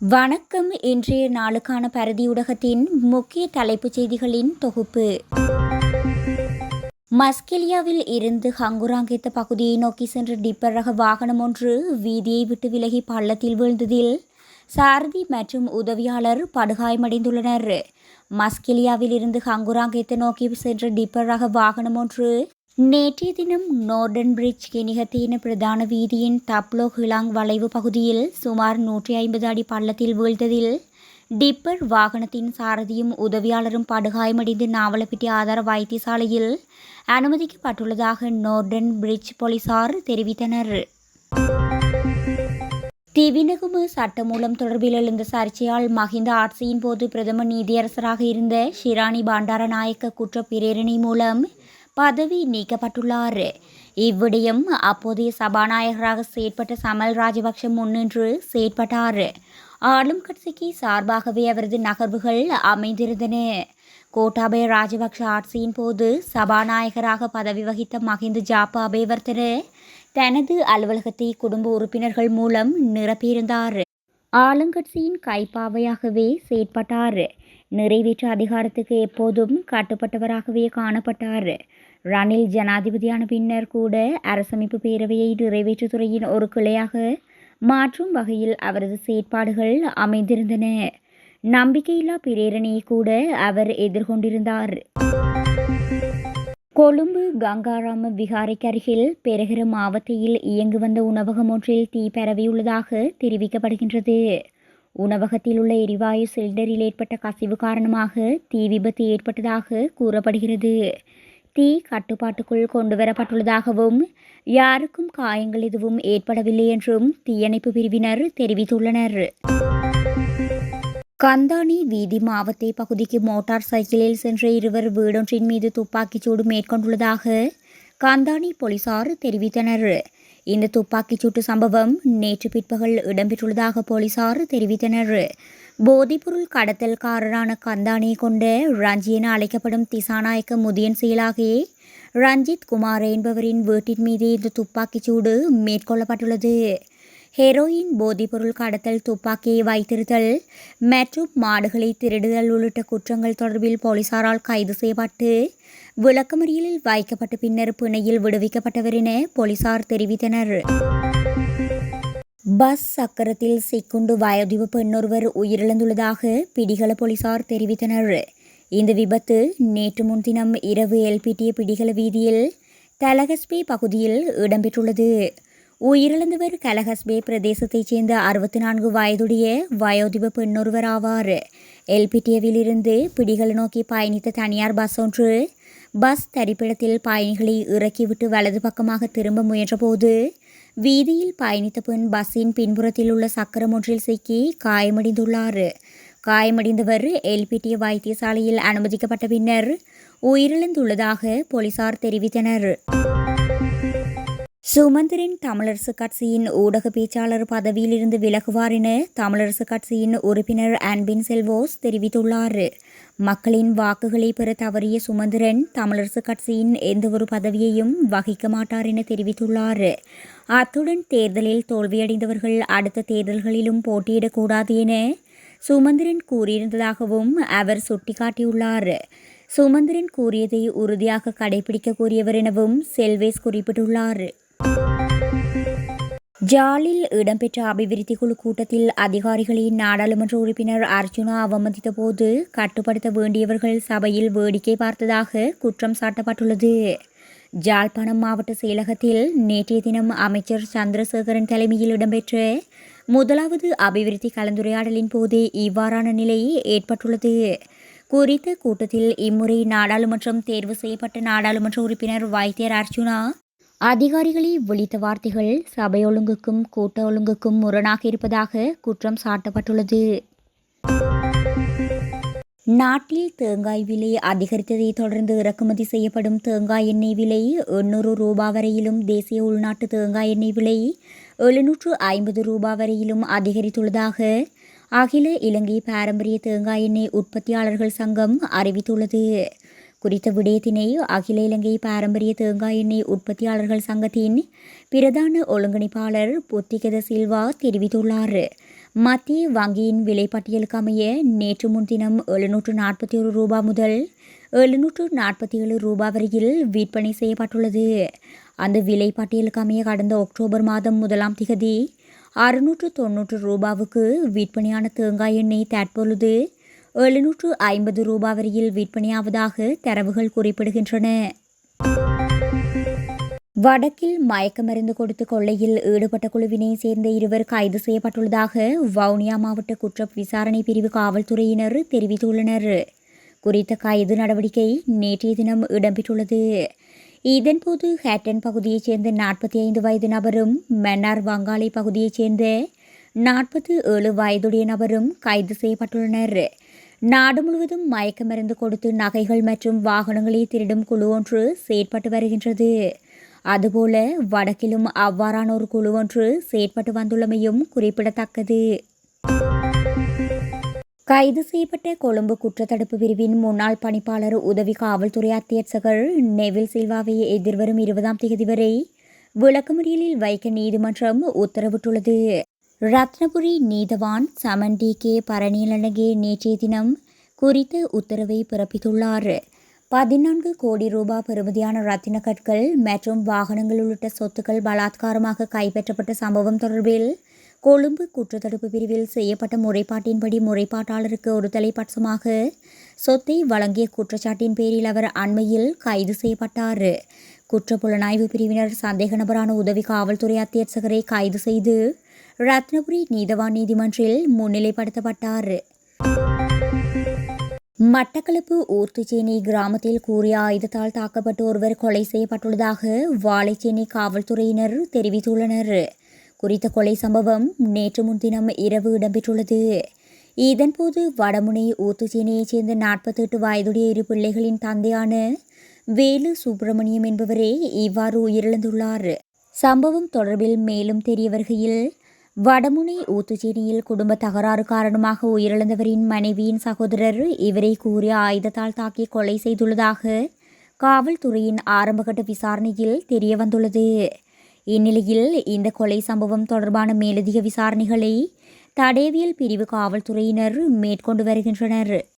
வணக்கம் இன்றைய நாளுக்கான பரதி ஊடகத்தின் முக்கிய தலைப்புச் செய்திகளின் தொகுப்பு. மஸ்கெலியாவில் இருந்து ஹங்குராங்கேத்த பகுதியை நோக்கி சென்ற டிப்பர் ரக வாகனம் ஒன்று வீதியை விட்டு விலகி பள்ளத்தில் வீழ்ந்ததில் சாரதி மற்றும் உதவியாளர் படுகாயமடைந்துள்ளனர். மஸ்கெலியாவில் இருந்து ஹங்குராங்கித்த நோக்கி சென்ற டிப்பர் ரக வாகனம் ஒன்று நேற்றைய தினம் நோர்டன் பிரிட்ஜ் கெனிகத்தின பிரதான வீதியின் தப்லோ ஹிலாங் வளைவு பகுதியில் சுமார் நூற்றி ஐம்பது அடி பள்ளத்தில் வீழ்த்ததில் டிப்பர் வாகனத்தின் சாரதியும் உதவியாளரும் படுகாயமடைந்து நாவலப்பிட்டி ஆதார வைத்தியசாலையில் அனுமதிக்கப்பட்டுள்ளதாக நோர்டன் பிரிட்ஜ் போலீசார் தெரிவித்தனர். திவினகும சட்டமூலம் தொடர்பில் எழுந்த சர்ச்சையால் மஹிந்த ஆட்சியின் போது பிரதம நீதியரசராக இருந்த ஷிராணி பண்டாரநாயக்க குற்ற பிரேரணை மூலம் பதவி நீக்கப்பட்டுள்ளார். இவ்விடயம் அப்போதைய சபாநாயகராக செயற்பட்ட சமல் ராஜபக்ஷ முன்னின்று செயற்பட்டார். ஆளும் கட்சிக்கு சார்பாகவே அவரது நகர்வுகள் அமைந்திருந்தன. கோட்டாபய ராஜபக்ஷ ஆட்சியின் போது சபாநாயகராக பதவி வகித்த மஹிந்த ஜாப்பா அபேவர்த்தன தனது அலுவலகத்தை குடும்ப உறுப்பினர்கள் மூலம் நிரப்பியிருந்தார். ஆளுங்கட்சியின் கைப்பாவையாகவே செயற்பட்டார். நிறைவேற்ற அதிகாரத்துக்கு எப்போதும் கட்டுப்பட்டவராகவே காணப்பட்டார். ரணில் ஜனாதிபதியான பின்னர் கூட அரசமைப்பு பேரவையை நிறைவேற்றுத்துறையின் ஒரு கிளையாக மாற்றும் வகையில் அவரது செயற்பாடுகள் அமைந்திருந்தன. நம்பிக்கையில்லா பிரேரணையை கூட அவர் எதிர்கொண்டிருந்தார். கொழும்பு கங்காராம விகாரைக்கு அருகில் பெருகிற மாவட்டத்தில் இயங்கு வந்த உணவகம் ஒன்றில் தீ பரவியுள்ளதாக தெரிவிக்கப்படுகின்றது. உணவகத்தில் உள்ள எரிவாயு சிலிண்டரில் ஏற்பட்ட கசிவு காரணமாக தீ விபத்து ஏற்பட்டதாக கூறப்படுகிறது. தீ கட்டுப்பாட்டுக்குள் கொண்டுவரப்பட்டுள்ளதாகவும் யாருக்கும் காயங்கள் எதுவும் ஏற்படவில்லை என்றும் தீயணைப்பு பிரிவினர் தெரிவித்துள்ளனர். கந்தானி வீதி மாவத்தை பகுதிக்கு மோட்டார் சைக்கிளில் சென்ற இருவர் வீடொன்றின் மீது துப்பாக்கிச்சூடு மேற்கொண்டுள்ளதாக கந்தானி போலீசார் தெரிவித்தனர். இந்த துப்பாக்கிச் சூட்டு சம்பவம் நேற்று பிற்பகல் இடம்பெற்றுள்ளதாக போலீசார் தெரிவித்தனர். போதைப்பொருள் கடத்தல்காரரான கந்தானியை கொண்ட ரஞ்சி என அழைக்கப்படும் திசாநாயக்க முதியன் செயலாகி ரஞ்சித் குமார் என்பவரின் வீட்டின் மீது இந்த துப்பாக்கிச்சூடு மேற்கொள்ளப்பட்டுள்ளது. ஹெரோயின் போதைப்பொருள் கடத்தல் துப்பாக்கியை வைத்திருத்தல் மற்றும் மாடுகளை திருடுதல் உள்ளிட்ட குற்றங்கள் தொடர்பில் போலீசாரால் கைது செய்யப்பட்டு விளக்கமறியலில் வைக்கப்பட்ட பின்னர் பிணையில் விடுவிக்கப்பட்டவர் என போலீசார் தெரிவித்தனர். பஸ் சக்கரத்தில் சிக்குண்டு வயோதிப பெண்ணொருவர் உயிரிழந்துள்ளதாக பிடிகள போலீசார் தெரிவித்தனர். இந்த விபத்து நேற்று முன்தினம் இரவு எல்பிடிய பிடிகள வீதியில் தலகஸ்பி பகுதியில் இடம்பெற்றுள்ளது. உயிரிழந்தவர் கலஹஸ்பே பிரதேசத்தைச் சேர்ந்த அறுபத்தி நான்கு வயதுடைய வயோதிப பெண்ணொருவர் ஆவார். எல்பிடியவிலிருந்து பிடிகள் நோக்கி பயணித்த தனியார் பஸ் ஒன்று பஸ் தரிப்பிடத்தில் பயணிகளை இறக்கிவிட்டு வலது பக்கமாக திரும்ப முயன்றபோது வீதியில் பயணித்த பெண் பஸ்ஸின் பின்புறத்தில் உள்ள சக்கரம் ஒன்றில் சிக்கி காயமடைந்துள்ளார். காயமடைந்தவர் எல்பிடி வைத்தியசாலையில் அனுமதிக்கப்பட்ட பின்னர் உயிரிழந்துள்ளதாக போலீசார் தெரிவித்தனர். சுமந்திரன் தமிழரசு கட்சியின் ஊடக பேச்சாளர் பதவியிலிருந்து விலகுவார் என தமிழரசு கட்சியின் உறுப்பினர் அன்பின் செல்வோஸ் தெரிவித்துள்ளார். மக்களின் வாக்குகளை பெற தவறிய சுமந்திரன் தமிழரசு கட்சியின் எந்தவொரு பதவியையும் வகிக்க மாட்டார் என தெரிவித்துள்ளார். அத்துடன் தேர்தலில் தோல்வியடைந்தவர்கள் அடுத்த தேர்தல்களிலும் போட்டியிடக்கூடாது என சுமந்திரன் கூறியிருந்ததாகவும் அவர் சுட்டிக்காட்டியுள்ளார். சுமந்திரன் கூறியதை உறுதியாக கடைபிடிக்க கூறியவர் எனவும் செல்வேஸ் குறிப்பிட்டுள்ளார். ஜாலில் இடம்பெற்ற அபிவிருத்தி குழு கூட்டத்தில் அதிகாரிகளின் நாடாளுமன்ற உறுப்பினர் அர்ஜுனா அவமதித்த போது கட்டுப்படுத்த வேண்டியவர்கள் சபையில் வேடிக்கை பார்த்ததாக குற்றம் சாட்டப்பட்டுள்ளது. ஜாழ்ப்பாணம் மாவட்ட செயலகத்தில் நேற்றைய தினம் அமைச்சர் சந்திரசேகரன் தலைமையில் இடம்பெற்ற முதலாவது அபிவிருத்தி கலந்துரையாடலின் போது இவ்வாறான நிலை ஏற்பட்டுள்ளது. குறித்த கூட்டத்தில் இம்முறை நாடாளுமன்றம் தேர்வு செய்யப்பட்ட நாடாளுமன்ற உறுப்பினர் வைத்தியர் அர்ஜுனா அதிகாரிகளை ஒழித்த வார்த்தைகள் சபை ஒழுங்குக்கும் கூட்ட ஒழுங்குக்கும் முரணாக இருப்பதாக குற்றம் சாட்டப்பட்டுள்ளது. நாட்டில் தேங்காய் விலை அதிகரித்ததை தொடர்ந்து இறக்குமதி செய்யப்படும் தேங்காய் எண்ணெய் விலை எண்ணூறு ரூபா வரையிலும் தேசிய உள்நாட்டு தேங்காய் எண்ணெய் விலை எழுநூற்று ஐம்பது ரூபாய் வரையிலும் அதிகரித்துள்ளதாக அகில இலங்கை பாரம்பரிய தேங்காய் எண்ணெய் உற்பத்தியாளர்கள் சங்கம் அறிவித்துள்ளது. குறித்த விடயத்தினை அகில இலங்கை பாரம்பரிய தேங்காய் எண்ணெய் உற்பத்தியாளர்கள் சங்கத்தின் பிரதான ஒழுங்கிணைப்பாளர் புத்திகத சில்வா தெரிவித்துள்ளார். மத்திய வங்கியின் விலைப்பட்டியலுக்கு அமைய நேற்று முன்தினம் எழுநூற்று நாற்பத்தி ஒரு ரூபா முதல் எழுநூற்று நாற்பத்தி ஏழு ரூபாய் வரையில் விற்பனை செய்யப்பட்டுள்ளது. அந்த விலைப்பட்டியலுக்கு அமைய கடந்த அக்டோபர் மாதம் முதலாம் திகதி அறுநூற்று தொன்னூற்று ரூபாவுக்கு விற்பனையான தேங்காய் எண்ணெய் தற்பொழுது எழுநூற்று ஐம்பது ரூபா வரையில் விற்பனையாவதாக தரவுகள் குறிப்பிடுகின்றன. வடக்கில் மயக்க மருந்து கொடுத்து கொள்ளையில் ஈடுபட்ட குழுவினை சேர்ந்த இருவர் கைது செய்யப்பட்டுள்ளதாக வவுனியா மாவட்ட குற்ற விசாரணை பிரிவு காவல்துறையினர் தெரிவித்துள்ளனர். குறித்த கைது நடவடிக்கை நேற்றைய தினம் இடம்பெற்றுள்ளது. இதன்போது ஹேட்டன் பகுதியைச் சேர்ந்த நாற்பத்தி ஐந்து வயது நபரும் மன்னார் வங்காளி பகுதியைச் சேர்ந்த நாற்பத்தி ஏழு வயதுடைய நபரும் கைது செய்யப்பட்டுள்ளனர். நாடு முழுவதும் மயக்க மருந்து கொடுத்து நகைகள் மற்றும் வாகனங்களை திருடும் குழு ஒன்று செயற்பட்டு வருகின்றது. அதுபோல வடக்கிலும் அவ்வாறான ஒரு குழு ஒன்று செயற்பட்டு வந்துள்ளமையும் குறிப்பிடத்தக்கது. கைது செய்யப்பட்ட கொழும்பு குற்றத்தடுப்பு பிரிவின் முன்னாள் பணிப்பாளர் உதவி காவல்துறை அத்தியட்சகர் நெவில் சில்வாவை எதிர்வரும் இருபதாம் தேதி வரை விளக்கமறியலில் வைக்க நீதிமன்றம் உத்தரவிட்டுள்ளது. ரத்னபுரி நீதவான் சமன் டி கே பரணியலனகே நேற்றைய தினம் குறித்த உத்தரவை பிறப்பித்துள்ளார். பதினான்கு கோடி ரூபாய் பெறுமதியான ரத்தின கற்கள் மற்றும் வாகனங்கள் உள்ளிட்ட சொத்துக்கள் பலாத்காரமாக கைப்பற்றப்பட்ட சம்பவம் தொடர்பில் கொழும்பு குற்றத்தடுப்பு பிரிவில் செய்யப்பட்ட முறைப்பாட்டின்படி முறைப்பாட்டாளருக்கு ஒரு தலைப்பட்சமாக சொத்தை வழங்கிய குற்றச்சாட்டின் பேரில் அவர் அண்மையில் கைது செய்யப்பட்டார். குற்றப்புலனாய்வு பிரிவினர் சந்தேக நபரான உதவி காவல்துறை அத்தியட்சகரை கைது செய்து ரத்னபுரி நீதவான் நீதிமன்றில் முன்னிலைப்படுத்தப்பட்டார். மட்டக்களப்பு ஊர்த்துச்சேனி கிராமத்தில் கூறிய ஆயுதத்தால் தாக்கப்பட்டு ஒருவர் கொலை செய்யப்பட்டுள்ளதாக வாழைச்சேனி காவல்துறையினர் தெரிவித்துள்ளனர். குறித்த கொலை சம்பவம் நேற்று முன்தினம் இரவு இடம்பெற்றுள்ளது. இதன்போது வடமுனை ஊத்துச்சேனியைச் சேர்ந்த நாற்பத்தி எட்டு வயதுடைய இரு பிள்ளைகளின் தந்தையான வேலு சுப்பிரமணியம் என்பவரே இவ்வாறு உயிரிழந்துள்ளார். சம்பவம் தொடர்பில் மேலும் தெரிய வருகையில் வடமுனை ஊத்துச்சேரியில் குடும்ப தகராறு காரணமாக உயிரிழந்தவரின் மனைவியின் சகோதரர் இவரை கூறிய ஆயுதத்தால் தாக்கி கொலை செய்துள்ளதாக காவல்துறையின் ஆரம்பகட்ட விசாரணையில் தெரிய வந்துள்ளது இந்நிலையில் இந்த கொலை சம்பவம் தொடர்பான மேலதிக விசாரணைகளை தடயவியல் பிரிவு காவல்துறையினர் மேற்கொண்டு வருகின்றனர்.